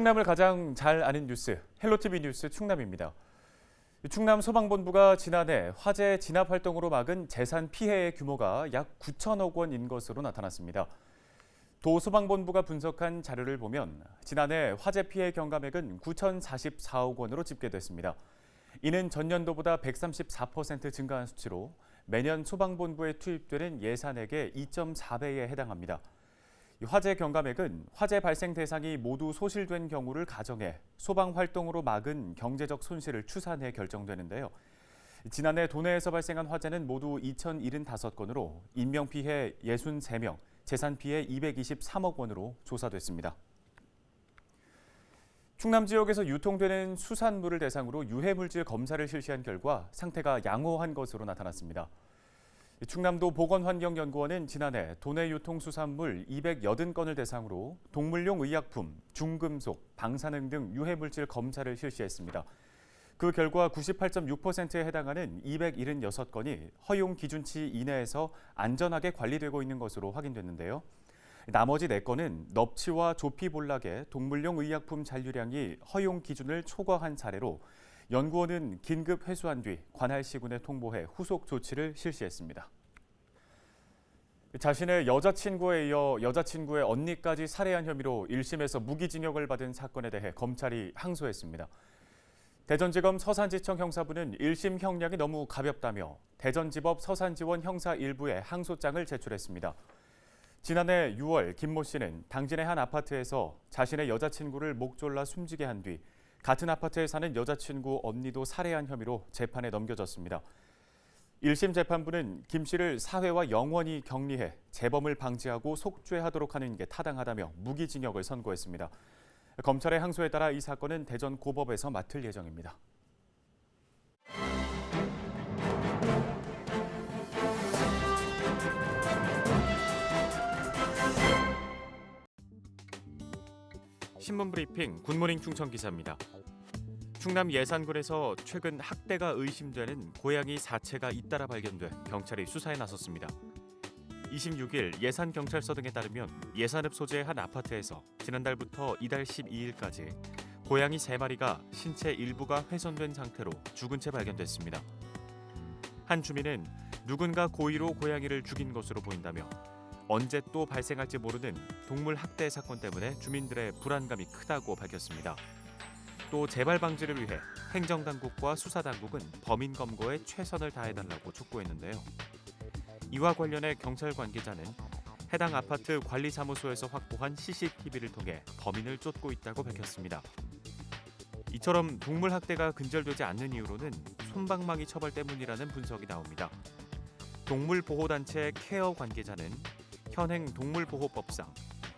충남을 가장 잘 아는 뉴스, 헬로티비 뉴스 충남입니다. 충남 소방본부가 지난해 화재 진압 활동으로 막은 재산 피해의 규모가 약 9천억 원인 것으로 나타났습니다. 도 소방본부가 분석한 자료를 보면 지난해 화재 피해 경감액은 9,044억 원으로 집계됐습니다. 이는 전년도보다 134% 증가한 수치로 매년 소방본부에 투입되는 예산액의 2.4배에 해당합니다. 이 화재 경감액은 화재 발생 대상이 모두 소실된 경우를 가정해 소방 활동으로 막은 경제적 손실을 추산해 결정되는데요. 지난해 도내에서 발생한 화재는 모두 2,075건으로 인명피해 63명, 재산피해 223억 원으로 조사됐습니다. 충남 지역에서 유통되는 수산물을 대상으로 유해물질 검사를 실시한 결과 상태가 양호한 것으로 나타났습니다. 충남도 보건환경연구원은 지난해 도내 유통수산물 280건을 대상으로 동물용 의약품, 중금속, 방사능 등 유해물질 검사를 실시했습니다. 그 결과 98.6%에 해당하는 276건이 허용 기준치 이내에서 안전하게 관리되고 있는 것으로 확인됐는데요. 나머지 4건은 넙치와 조피볼락의 동물용 의약품 잔류량이 허용 기준을 초과한 사례로 연구원은 긴급 회수한 뒤 관할 시군에 통보해 후속 조치를 실시했습니다. 자신의 여자친구에 이어 여자친구의 언니까지 살해한 혐의로 1심에서 무기징역을 받은 사건에 대해 검찰이 항소했습니다. 대전지검 서산지청 형사부는 1심 형량이 너무 가볍다며 대전지법 서산지원 형사 1부에 항소장을 제출했습니다. 지난해 6월 김 모 씨는 당진의 한 아파트에서 자신의 여자친구를 목 졸라 숨지게 한 뒤 같은 아파트에 사는 여자친구 언니도 살해한 혐의로 재판에 넘겨졌습니다. 1심 재판부는 김 씨를 사회와 영원히 격리해 재범을 방지하고 속죄하도록 하는 게 타당하다며 무기징역을 선고했습니다. 검찰의 항소에 따라 이 사건은 대전 고법에서 맡을 예정입니다. 신문 브리핑 굿모닝 충청 기사입니다. 충남 예산군에서 최근 학대가 의심되는 고양이 사체가 잇따라 발견돼 경찰이 수사에 나섰습니다. 26일 예산 경찰서 등에 따르면 예산읍 소재의 한 아파트에서 지난달부터 이달 12일까지 고양이 3마리가 신체 일부가 훼손된 상태로 죽은 채 발견됐습니다. 한 주민은 누군가 고의로 고양이를 죽인 것으로 보인다며 언제 또 발생할지 모르는 동물 학대 사건 때문에 주민들의 불안감이 크다고 밝혔습니다. 또 재발 방지를 위해 행정당국과 수사당국은 범인 검거에 최선을 다해달라고 촉구했는데요. 이와 관련해 경찰 관계자는 해당 아파트 관리사무소에서 확보한 CCTV를 통해 범인을 쫓고 있다고 밝혔습니다. 이처럼 동물 학대가 근절되지 않는 이유로는 솜방망이 처벌 때문이라는 분석이 나옵니다. 동물보호단체 케어 관계자는 현행 동물보호법상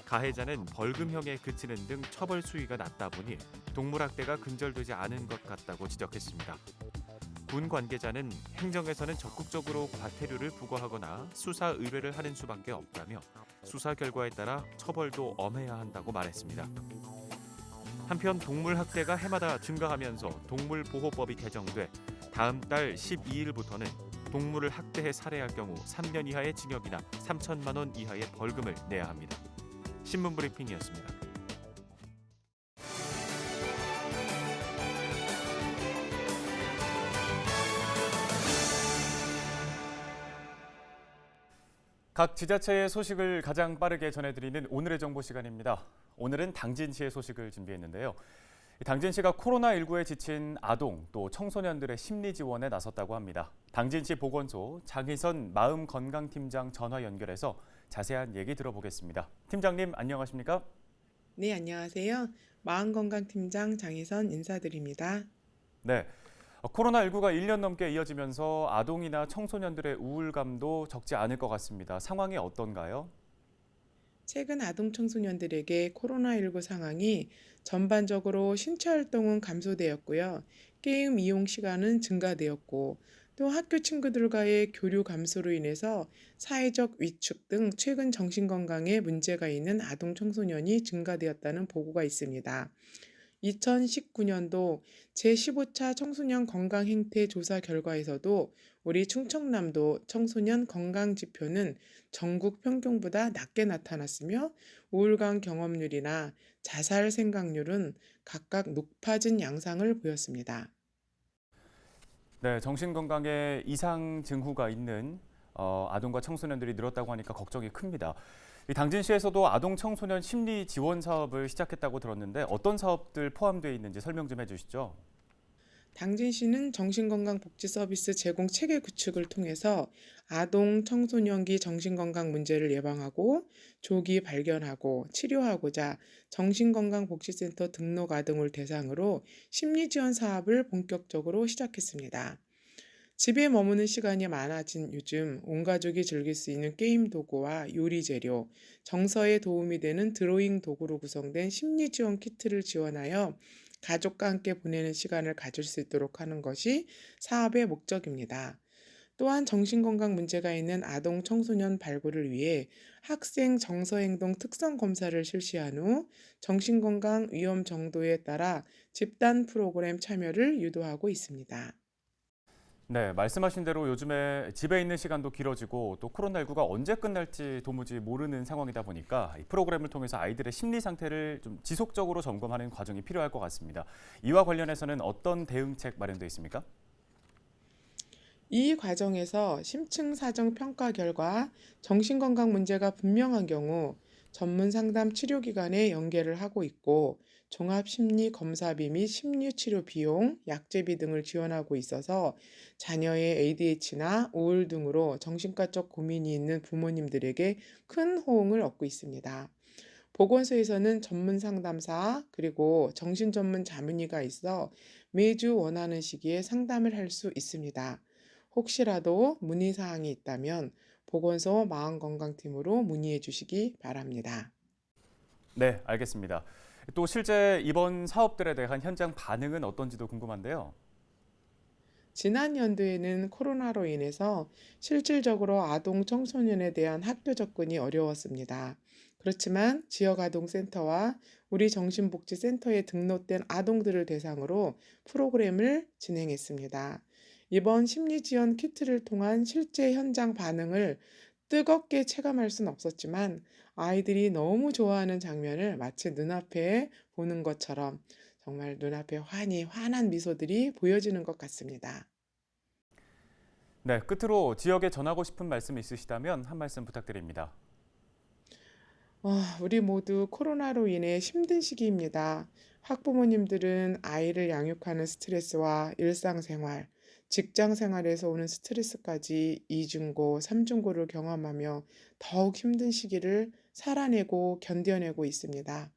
가해자는 벌금형에 그치는 등 처벌 수위가 낮다 보니 동물학대가 근절되지 않은 것 같다고 지적했습니다. 군 관계자는 행정에서는 적극적으로 과태료를 부과하거나 수사 의뢰를 하는 수밖에 없다며 수사 결과에 따라 처벌도 엄해야 한다고 말했습니다. 한편 동물 학대가 해마다 증가하면서 동물보호법이 개정돼 다음 달 12일부터는 동물을 학대해 살해할 경우 3년 이하의 징역이나 3천만 원 이하의 벌금을 내야 합니다. 신문 브리핑이었습니다. 각 지자체의 소식을 가장 빠르게 전해드리는 오늘의 정보 시간입니다. 오늘은 당진시의 소식을 준비했는데요. 당진시가 코로나19에 지친 아동 또 청소년들의 심리 지원에 나섰다고 합니다. 당진 시 보건소 장희선 마음건강팀장 전화 연결해서 자세한 얘기 들어보겠습니다. 팀장님 안녕하십니까? 네, 안녕하세요. 마음건강팀장 장혜선 인사드립니다. 네. 코로나19가 1년 넘게 이어지면서 아동이나 청소년들의 우울감도 적지 않을 것 같습니다. 상황이 어떤가요? 최근 아동 청소년들에게 코로나19 상황이 전반적으로 신체 활동은 감소되었고요. 게임 이용 시간은 증가되었고, 또 학교 친구들과의 교류 감소로 인해서 사회적 위축 등 최근 정신건강에 문제가 있는 아동 청소년이 증가되었다는 보고가 있습니다. 2019년도 제15차 청소년 건강 행태 조사 결과에서도 우리 충청남도 청소년 건강 지표는 전국 평균보다 낮게 나타났으며 우울감 경험률이나 자살 생각률은 각각 높아진 양상을 보였습니다. 네, 정신 건강에 이상 징후가 있는 어, 아동과 청소년들이 늘었다고 하니까 걱정이 큽니다. 이 당진시에서도 아동 청소년 심리 지원 사업을 시작했다고 들었는데 어떤 사업들 포함되어 있는지 설명 좀 해주시죠. 당진시는 정신건강복지 서비스 제공 체계 구축을 통해서 아동 청소년기 정신건강 문제를 예방하고 조기 발견하고 치료하고자 정신건강복지센터 등록 아동을 대상으로 심리지원 사업을 본격적으로 시작했습니다. 집에 머무는 시간이 많아진 요즘 온 가족이 즐길 수 있는 게임 도구와 요리 재료, 정서에 도움이 되는 드로잉 도구로 구성된 심리 지원 키트를 지원하여 가족과 함께 보내는 시간을 가질 수 있도록 하는 것이 사업의 목적입니다. 또한 정신건강 문제가 있는 아동 청소년 발굴을 위해 학생 정서행동 특성 검사를 실시한 후 정신건강 위험 정도에 따라 집단 프로그램 참여를 유도하고 있습니다. 네, 말씀하신 대로 요즘에 집에 있는 시간도 길어지고 또 코로나19가 언제 끝날지 도무지 모르는 상황이다 보니까 이 프로그램을 통해서 아이들의 심리 상태를 좀 지속적으로 점검하는 과정이 필요할 것 같습니다. 이와 관련해서는 어떤 대응책 마련되어 있습니까? 이 과정에서 심층 사정 평가 결과 정신건강 문제가 분명한 경우 전문 상담 치료기관에 연계를 하고 있고 종합심리검사비 및 심리치료 비용, 약제비 등을 지원하고 있어서 자녀의 ADH나 우울 등으로 정신과적 고민이 있는 부모님들에게 큰 호응을 얻고 있습니다. 보건소에서는 전문 상담사 그리고 정신 전문 자문의가 있어 매주 원하는 시기에 상담을 할 수 있습니다. 혹시라도 문의 사항이 있다면 보건소 마음건강팀으로 문의해 주시기 바랍니다. 네, 알겠습니다. 또 실제 이번 사업들에 대한 현장 반응은 어떤지도 궁금한데요. 지난 연도에는 코로나로 인해서 실질적으로 아동 청소년에 대한 학교 접근이 어려웠습니다. 그렇지만 지역 아동센터와 우리 정신복지센터에 등록된 아동들을 대상으로 프로그램을 진행했습니다. 이번 심리 지원 키트를 통한 실제 현장 반응을 뜨겁게 체감할 순 없었지만 아이들이 너무 좋아하는 장면을 마치 눈앞에 보는 것처럼 정말 눈앞에 환히 환한 미소들이 보여지는 것 같습니다. 네, 끝으로 지역에 전하고 싶은 말씀 있으시다면 한 말씀 부탁드립니다. 아, 우리 모두 코로나로 인해 힘든 시기입니다. 학부모님들은 아이를 양육하는 스트레스와 일상생활, 직장 생활에서 오는 스트레스까지 이중고, 삼중고를 경험하며 더욱 힘든 시기를 살아내고 견뎌내고 있습니다.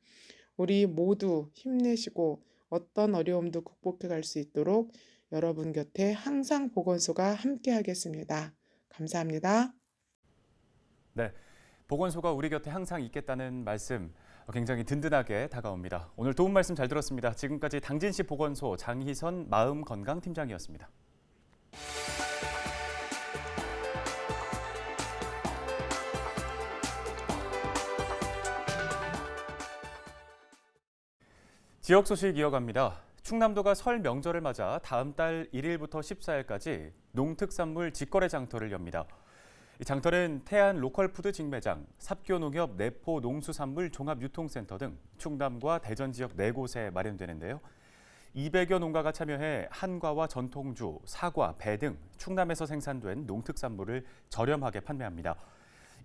우리 모두 힘내시고 어떤 어려움도 극복해 갈 수 있도록 여러분 곁에 항상 보건소가 함께 하겠습니다. 감사합니다. 네, 보건소가 우리 곁에 항상 있겠다는 말씀 굉장히 든든하게 다가옵니다. 오늘 도움 말씀 잘 들었습니다. 지금까지 당진시 보건소 장희선 마음건강팀장이었습니다. 지역 소식 이어갑니다. 충남도가 설 명절을 맞아 다음 달 1일부터 14일까지 농특산물 직거래 장터를 엽니다. 이 장터는 태안 로컬푸드 직매장, 삽교농협 내포 농수산물 종합유통센터 등 충남과 대전 지역 네 곳에 마련되는데요. 200여 농가가 참여해 한과와 전통주, 사과, 배 등 충남에서 생산된 농특산물을 저렴하게 판매합니다.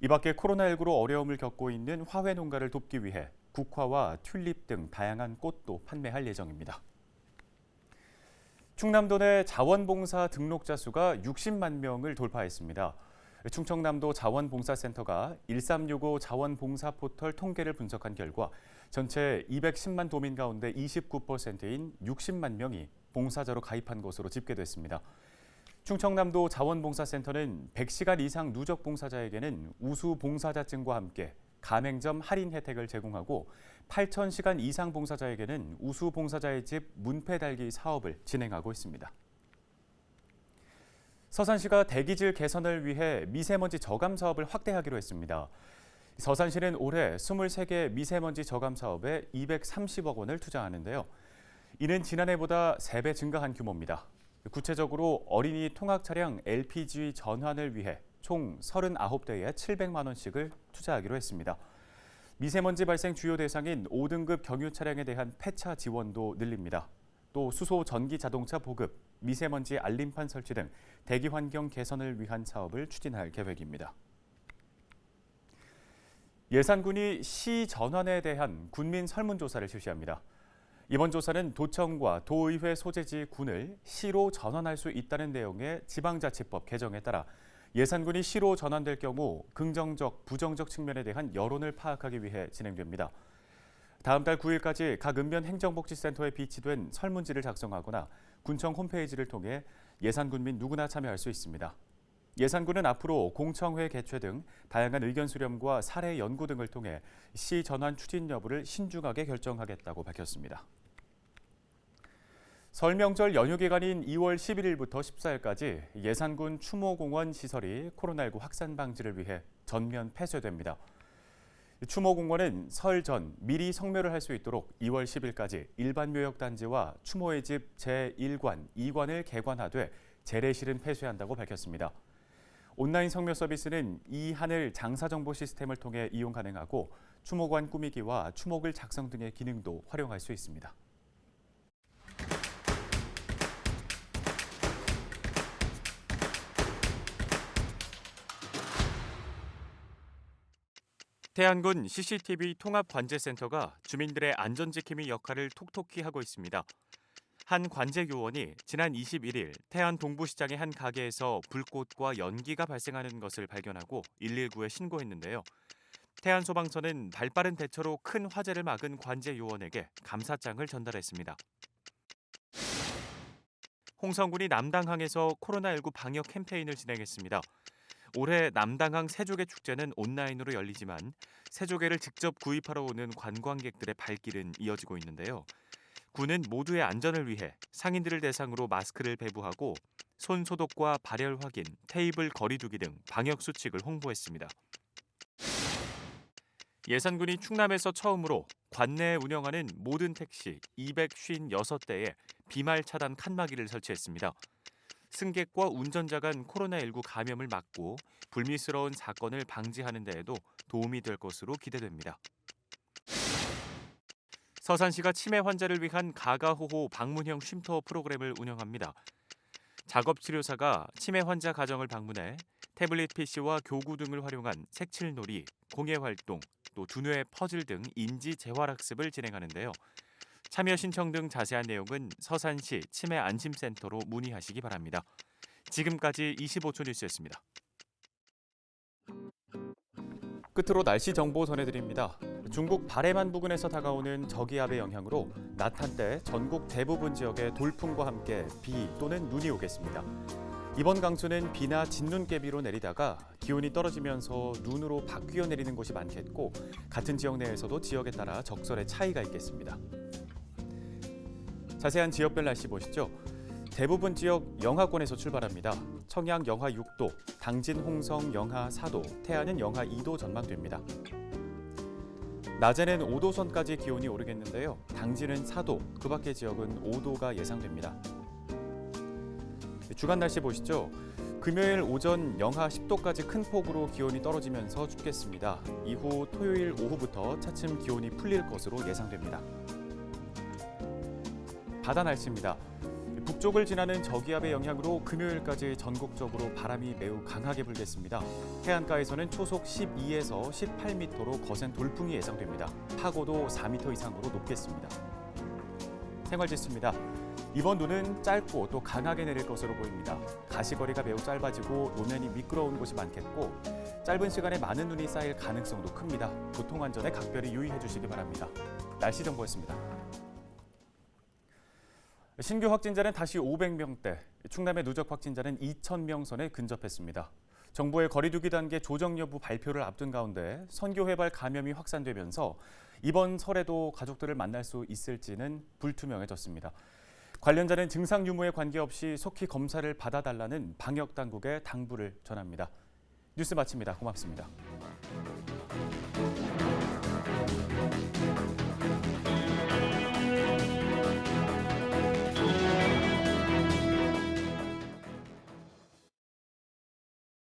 이 밖에 코로나19로 어려움을 겪고 있는 화훼 농가를 돕기 위해 국화와 튤립 등 다양한 꽃도 판매할 예정입니다. 충남도 내 자원봉사 등록자 수가 60만 명을 돌파했습니다. 충청남도 자원봉사센터가 1365 자원봉사 포털 통계를 분석한 결과 전체 210만 도민 가운데 29%인 60만 명이 봉사자로 가입한 것으로 집계됐습니다. 충청남도 자원봉사센터는 100시간 이상 누적 봉사자에게는 우수 봉사자증과 함께 가맹점 할인 혜택을 제공하고 8,000시간 이상 봉사자에게는 우수 봉사자의 집 문패 달기 사업을 진행하고 있습니다. 서산시가 대기질 개선을 위해 미세먼지 저감 사업을 확대하기로 했습니다. 서산시는 올해 23개 미세먼지 저감 사업에 230억 원을 투자하는데요. 이는 지난해보다 3배 증가한 규모입니다. 구체적으로 어린이 통학 차량 LPG 전환을 위해 총 39대에 700만 원씩을 투자하기로 했습니다. 미세먼지 발생 주요 대상인 5등급 경유 차량에 대한 폐차 지원도 늘립니다. 또 수소 전기 자동차 보급, 미세먼지 알림판 설치 등 대기 환경 개선을 위한 사업을 추진할 계획입니다. 예산군이 시 전환에 대한 군민 설문조사를 실시합니다. 이번 조사는 도청과 도의회 소재지 군을 시로 전환할 수 있다는 내용의 지방자치법 개정에 따라 예산군이 시로 전환될 경우 긍정적, 부정적 측면에 대한 여론을 파악하기 위해 진행됩니다. 다음 달 9일까지 각 읍면 행정복지센터에 비치된 설문지를 작성하거나 군청 홈페이지를 통해 예산군 민 누구나 참여할 수 있습니다. 예산군은 앞으로 공청회 개최 등 다양한 의견 수렴과 사례 연구 등을 통해 시 전환 추진 여부를 신중하게 결정하겠다고 밝혔습니다. 설 명절 연휴 기간인 2월 11일부터 14일까지 예산군 추모공원 시설이 코로나19 확산 방지를 위해 전면 폐쇄됩니다. 추모공원은 설 전 미리 성묘를 할 수 있도록 2월 10일까지 일반 묘역단지와 추모의 집 제1관, 2관을 개관하되 재래실은 폐쇄한다고 밝혔습니다. 온라인 성묘 서비스는 이 하늘 장사 정보 시스템을 통해 이용 가능하고 추모관 꾸미기와 추목을 작성 등의 기능도 활용할 수 있습니다. 태안군 CCTV 통합관제센터가 주민들의 안전지킴이 역할을 톡톡히 하고 있습니다. 한 관제 요원이 지난 21일 태안 동부시장의 한 가게에서 불꽃과 연기가 발생하는 것을 발견하고 119에 신고했는데요. 태안 소방서는 발빠른 대처로 큰 화재를 막은 관제 요원에게 감사장을 전달했습니다. 홍성군이 남당항에서 코로나19 방역 캠페인을 진행했습니다. 올해 남당항 세조개 축제는 온라인으로 열리지만 세조개를 직접 구입하러 오는 관광객들의 발길은 이어지고 있는데요. 군은 모두의 안전을 위해 상인들을 대상으로 마스크를 배부하고 손 소독과 발열 확인, 테이블 거리두기 등 방역 수칙을 홍보했습니다. 예산군이 충남에서 처음으로 관내에 운영하는 모든 택시 256대에 비말 차단 칸막이를 설치했습니다. 승객과 운전자 간 코로나19 감염을 막고 불미스러운 사건을 방지하는 데에도 도움이 될 것으로 기대됩니다. 서산시가 치매 환자를 위한 가가호호 방문형 쉼터 프로그램을 운영합니다. 작업 치료사가 치매 환자 가정을 방문해 태블릿 PC와 교구 등을 활용한 색칠놀이, 공예 활동, 또 두뇌 퍼즐 등 인지 재활 학습을 진행하는데요. 참여 신청 등 자세한 내용은 서산시 치매 안심센터로 문의하시기 바랍니다. 지금까지 25초 뉴스였습니다. 끝으로 날씨 정보 전해드립니다. 중국 바레만 부근에서 다가오는 저기압의 영향으로 낮 한때 전국 대부분 지역에 돌풍과 함께 비 또는 눈이 오겠습니다. 이번 강수는 비나 진눈깨비로 내리다가 기온이 떨어지면서 눈으로 바뀌어 내리는 곳이 많겠고 같은 지역 내에서도 지역에 따라 적설의 차이가 있겠습니다. 자세한 지역별 날씨 보시죠. 대부분 지역 영하권에서 출발합니다. 청양 영하 6도, 당진 홍성 영하 4도, 태안은 영하 2도 전망됩니다. 낮에는 5도선까지 기온이 오르겠는데요. 당진은 4도, 그 밖의 지역은 5도가 예상됩니다. 주간 날씨 보시죠. 금요일 오전 영하 10도까지 큰 폭으로 기온이 떨어지면서 춥겠습니다. 이후 토요일 오후부터 차츰 기온이 풀릴 것으로 예상됩니다. 바다 날씨입니다. 북쪽을 지나는 저기압의 영향으로 금요일까지 전국적으로 바람이 매우 강하게 불겠습니다. 해안가에서는 초속 12에서 18m로 거센 돌풍이 예상됩니다. 파고도 4m 이상으로 높겠습니다. 생활지수입니다. 이번 눈은 짧고 또 강하게 내릴 것으로 보입니다. 가시거리가 매우 짧아지고路面이 미끄러운 곳이 많겠고 짧은 시간에 많은 눈이 쌓일 가능성도 큽니다. 교통 안전에 각별히 유의해 주시기 바랍니다. 날씨 정보였습니다. 신규 확진자는 다시 500명대, 충남의 누적 확진자는 2,000명 선에 근접했습니다. 정부의 거리두기 단계 조정 여부 발표를 앞둔 가운데 선교회발 감염이 확산되면서 이번 설에도 가족들을 만날 수 있을지는 불투명해졌습니다. 관련자는 증상 유무에 관계없이 속히 검사를 받아달라는 방역 당국의 당부를 전합니다. 뉴스 마칩니다. 고맙습니다.